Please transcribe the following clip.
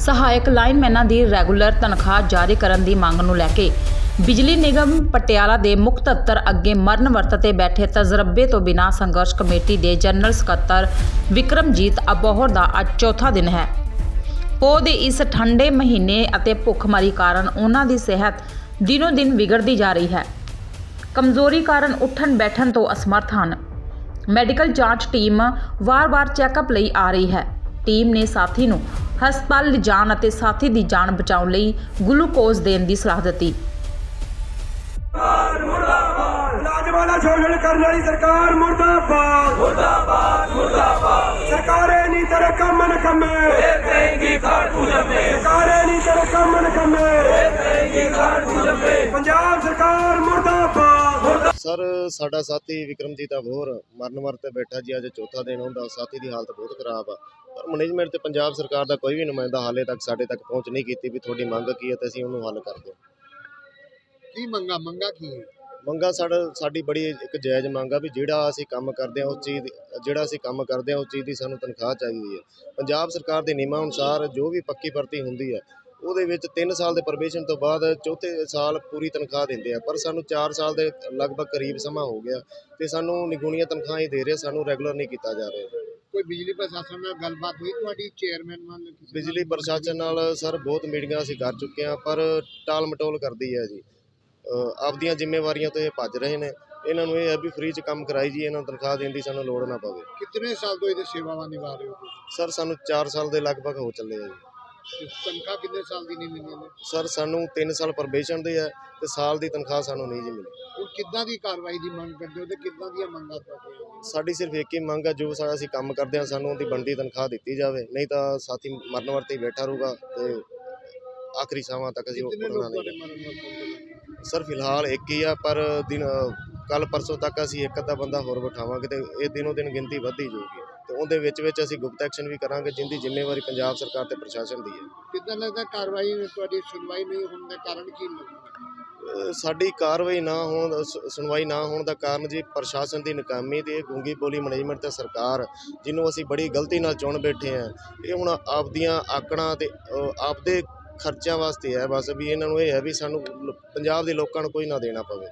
ਸਹਾਇਕ ਲਾਈਨਮੈਨਾਂ ਦੀ ਰੈਗੂਲਰ ਤਨਖਾਹ ਜਾਰੀ ਕਰਨ ਦੀ ਮੰਗ ਨੂੰ ਲੈ ਕੇ ਬਿਜਲੀ ਨਿਗਮ ਪਟਿਆਲਾ ਦੇ ਮੁੱਖ ਦਫ਼ਤਰ ਅੱਗੇ ਮਰਨ ਵਰਤ ਤੇ ਬੈਠੇ ਤਜਰਬੇ ਤੋਂ ਬਿਨਾਂ ਸੰਘਰਸ਼ ਕਮੇਟੀ ਦੇ ਜਨਰਲ ਸਕੱਤਰ ਵਿਕਰਮਜੀਤ ਅਬੋਹਰ ਦਾ ਅੱਜ ਚੌਥਾ ਦਿਨ ਹੈ। ਪੋ ਦੇ ਇਸ ਠੰਡੇ ਮਹੀਨੇ ਅਤੇ ਭੁੱਖਮਰੀ ਕਾਰਨ ਉਹਨਾਂ ਦੀ ਸਿਹਤ ਦਿਨੋ ਦਿਨ ਵਿਗੜਦੀ ਜਾ ਰਹੀ ਹੈ। ਕਮਜ਼ੋਰੀ ਕਾਰਨ ਉੱਠਣ ਬੈਠਣ ਤੋਂ ਅਸਮਰਥ ਹਨ। ਮੈਡੀਕਲ ਜਾਂਚ ਟੀਮ ਵਾਰ-ਵਾਰ ਚੈੱਕਅਪ ਲਈ ਆ ਰਹੀ ਹੈ। ਟੀਮ ਨੇ ਸਾਥੀ ਨੂੰ ਹਸਪਤਾਲ ਲਿਜਾਣ ਅਤੇ ਸਾਥੀ ਦੀ ਜਾਨ ਬਚਾਉਣ ਲਈ ਗਲੂਕੋਜ਼ ਦੇਣ ਦੀ ਸਲਾਹ ਦਿੱਤੀ। ਇਲਾਜ ਵਾਲਾ ਸ਼ੋਸ਼ਣ ਕਰਨ ਵਾਲੀ ਸਰਕਾਰ ਮੁਰਦਾਬਾਦ। ਮੁਰਦਾਬਾਦ ਮੁਰਦਾਬਾਦ। ਸਰਕਾਰੇ ਨਹੀਂ ਤੇਰੇ ਕੰਮ ਨ ਕੰਮੇ ਦੇਂਗੀ ਖਾੜ ਤੂੰ ਜੰਮੇ। ਸਰਕਾਰੇ ਨਹੀਂ ਤੇਰੇ ਕੰਮ ਨ ਕੰਮੇ ਦੇਂਗੀ ਖਾੜ ਤੂੰ ਜੰਮੇ। ਪੰਜਾਬ ਸਰਕਾਰ ਮੁਰਦਾਬਾਦ। ਸਰ ਸਾਡਾ ਸਾਥੀ ਵਿਕਰਮਜੀਤ ਅਬੋਹਰ ਮਰਨ ਤੇ ਬੈਠਾ ਜੀ ਅੱਜ ਚੌਥਾ ਦਿਨ ਹੁੰਦਾ। ਸਾਥੀ ਦੀ ਹਾਲਤ ਬਹੁਤ ਖਰਾਬ ਆ। ਪਰ ਮੈਨੇਜਮੈਂਟ ਤੇ ਪੰਜਾਬ ਸਰਕਾਰ ਦਾ ਕੋਈ ਵੀ ਨੁਮਾਇੰਦਾ ਹਾਲੇ ਤੱਕ ਸਾਡੇ ਤੱਕ ਪਹੁੰਚ ਨਹੀਂ ਕੀਤੀ ਵੀ ਤੁਹਾਡੀ ਮੰਗ ਕੀ ਹੈ ਤੇ ਅਸੀਂ ਉਹਨੂੰ ਹੱਲ ਕਰਦੇ ਕੀ ਮੰਗਾ ਮੰਗਾ ਕੀ ਹੈ? ਮੰਗਾ ਸਾਡਾ ਸਾਡੀ ਬੜੀ ਇੱਕ ਜਾਇਜ਼ ਮੰਗ ਆ ਵੀ ਜਿਹੜਾ ਅਸੀਂ ਕੰਮ ਕਰਦੇ ਹਾਂ ਉਸ ਚੀਜ਼ ਦੀ- ਜਿਹੜਾ ਅਸੀਂ ਕੰਮ ਕਰਦੇ ਹਾਂ ਉਸ ਚੀਜ਼ ਦੀ ਸਾਨੂੰ ਤਨਖਾਹ ਚਾਹੀਦੀ ਹੈ। ਪੰਜਾਬ ਸਰਕਾਰ ਦੇ ਨਿਯਮਾਂ ਅਨੁਸਾਰ ਜੋ ਵੀ ਪੱਕੀ ਭਰਤੀ ਹੁੰਦੀ ਹੈ ਉਹਦੇ ਵਿੱਚ 3 ਸਾਲ ਦੇ ਪ੍ਰੋਬੇਸ਼ਨ ਤੋਂ ਬਾਅਦ ਚੌਥੇ ਸਾਲ ਪੂਰੀ ਤਨਖਾਹ ਦਿੰਦੇ ਆ ਪਰ ਸਾਨੂੰ 4 ਸਾਲ ਦੇ ਲਗਭਗ ਕਰੀਬ ਸਮਾਂ ਹੋ ਗਿਆ ਤੇ ਸਾਨੂੰ ਨਿਗੁਣੀਆਂ ਤਨਖਾਹਾਂ ਹੀ ਦੇ ਰਹੇ ਸਾਨੂੰ ਰੈਗੂਲਰ ਨਹੀਂ ਕੀਤਾ ਜਾ ਰਿਹਾ। ਕੋਈ ਬਿਜਲੀ ਪ੍ਰਸ਼ਾਸਨ ਨਾਲ ਗੱਲਬਾਤ ਹੋਈ? ਤੁਹਾਡੀ ਚੇਅਰਮੈਨ ਨਾਲ ਕਿਸੇ ਨਾਲ? ਬਿਜਲੀ ਪ੍ਰਸ਼ਾਸਨ ਨਾਲ ਸਰ ਬਹੁਤ ਮੀਟਿੰਗਾਂ ਅਸੀਂ ਕਰ ਚੁੱਕੇ ਹਾਂ ਪਰ ਟਾਲ ਮਟੋਲ ਕਰਦੀ ਹੈ ਜੀ। ਅਹ ਆਪਦੀਆਂ ਜ਼ਿੰਮੇਵਾਰੀਆਂ ਤੋਂ ਇਹ ਭੱਜ ਰਹੇ ਨੇ। ਇਹਨਾਂ ਨੂੰ ਇਹ ਹੈ ਵੀ ਫ੍ਰੀ 'ਚ ਕੰਮ ਕਰਾਈ ਜੀ ਇਹਨਾਂ ਨੂੰ ਤਨਖਾਹ ਦੇਣ ਦੀ ਸਾਨੂੰ ਲੋੜ ਨਾ ਪਵੇ। ਕਿਤਨੇ ਸਾਲ ਤੋਂ ਇਹਦੇ ਸੇਵਾਵਾਂ ਨਿਭਾ ਰਹੇ ਹੋ ਤੁਸੀਂ? ਸਰ ਸਾਨੂੰ 4 ਸਾਲ ਦੇ ਲਗਭਗ ਹੋ ਚੱਲੇ ਆ ਜੀ। ਤੇ ਤਨਖਾਹ ਕਿੰਨੇ ਸਾਲ ਦੀ ਨਹੀਂ ਮਿਲੀ ਨੇ ਸਰ ਸਾਨੂੰ 3 ਸਾਲ ਪ੍ਰੋਬੇਸ਼ਨ ਦੇ ਹੈ ਤੇ ਸਾਲ ਦੀ ਤਨਖਾਹ ਸਾਨੂੰ ਨਹੀਂ ਜੀ ਮਿਲੀ। ਕਿੱਦਾਂ ਦੀ ਕਾਰਵਾਈ ਦੀ ਮੰਗ ਕਰਦੇ ਹੋ ਤੇ ਕਿੱਦਾਂ ਦੀਆਂ ਮੰਗਾਂ ਤੁਹਾਡੀਆਂ? ਸਾਡੀ ਸਿਰਫ ਇੱਕ ਹੀ ਮੰਗ ਹੈ ਜੋ ਸਾਡਾ ਅਸੀਂ ਕੰਮ ਕਰਦੇ ਹਾਂ ਸਾਨੂੰ ਉਹਦੀ ਬਣਦੀ ਤਨਖਾਹ ਦਿੱਤੀ ਜਾਵੇ। ਨਹੀਂ ਤਾਂ ਸਾਥੀ ਮਰਨ ਵਰਤੇ ਹੀ ਬੈਠਾ ਰਹੂਗਾ ਤੇ ਆਖਰੀ ਸਾਹਾਂ ਤੱਕ ਅਸੀਂ ਉਹ ਕਰਨਾ ਨਹੀਂ ਸਰ ਫਿਲਹਾਲ ਇੱਕ ਹੀ ਆ ਪਰ ਦਿਨ ਕੱਲ ਪਰਸੋਂ ਤੱਕ ਅਸੀਂ ਇੱਕ ਅੱਧਾ ਬੰਦਾ ਹੋਰ ਬਿਠਾਵਾਂਗੇ ਤੇ ਇਹ ਦਿਨੋਂ ਦਿਨ ਗਿਣਤੀ ਵੱਧਦੀ ਜਾਊਗੀ। ਤੇ ਉਹਦੇ ਵਿੱਚ ਵਿੱਚ ਅਸੀਂ ਗੁਪਤ ਐਕਸ਼ਨ ਵੀ ਕਰਾਂਗੇ ਜਿੰਦੀ ਜ਼ਿੰਮੇਵਾਰੀ ਪੰਜਾਬ ਸਰਕਾਰ ਤੇ ਪ੍ਰਸ਼ਾਸਨ ਦੀ ਹੈ। ਕਿੱਦਾਂ ਲੱਗਦਾ ਕਾਰਵਾਈ ਤੁਹਾਡੀ ਸੁਣਵਾਈ ਨਹੀਂ ਹੋਣ ਦਾ ਕਾਰਨ ਕੀ ਲੱਗਦਾ? ਸਾਡੀ ਕਾਰਵਾਈ ਨਾ ਹੋਣ ਸੁਣਵਾਈ ਨਾ ਹੋਣ ਦਾ ਕਾਰਨ ਜੀ ਪ੍ਰਸ਼ਾਸਨ ਦੀ ਨਕਾਮੀ ਤੇ ਇਹ ਗੂੰਗੀ ਬੋਲੀ ਮੈਨੇਜਮੈਂਟ ਤੇ ਸਰਕਾਰ, ਜਿਹਨੂੰ ਅਸੀਂ ਬੜੀ ਗਲਤੀ ਨਾਲ ਚੁਣ ਬੈਠੇ ਆ ਇਹ ਹੁਣ ਆਪਦੀਆਂ ਆਕੜਾਂ ਤੇ ਆਪਦੇ ਖਰਚਿਆਂ ਵਾਸਤੇ ਹੈ ਬਸ, ਵੀ ਇਹਨਾਂ ਨੂੰ ਇਹ ਹੈ ਵੀ ਸਾਨੂੰ ਪੰਜਾਬ ਦੇ ਲੋਕਾਂ ਨੂੰ ਕੋਈ ਨਾ ਦੇਣਾ ਪਵੇ।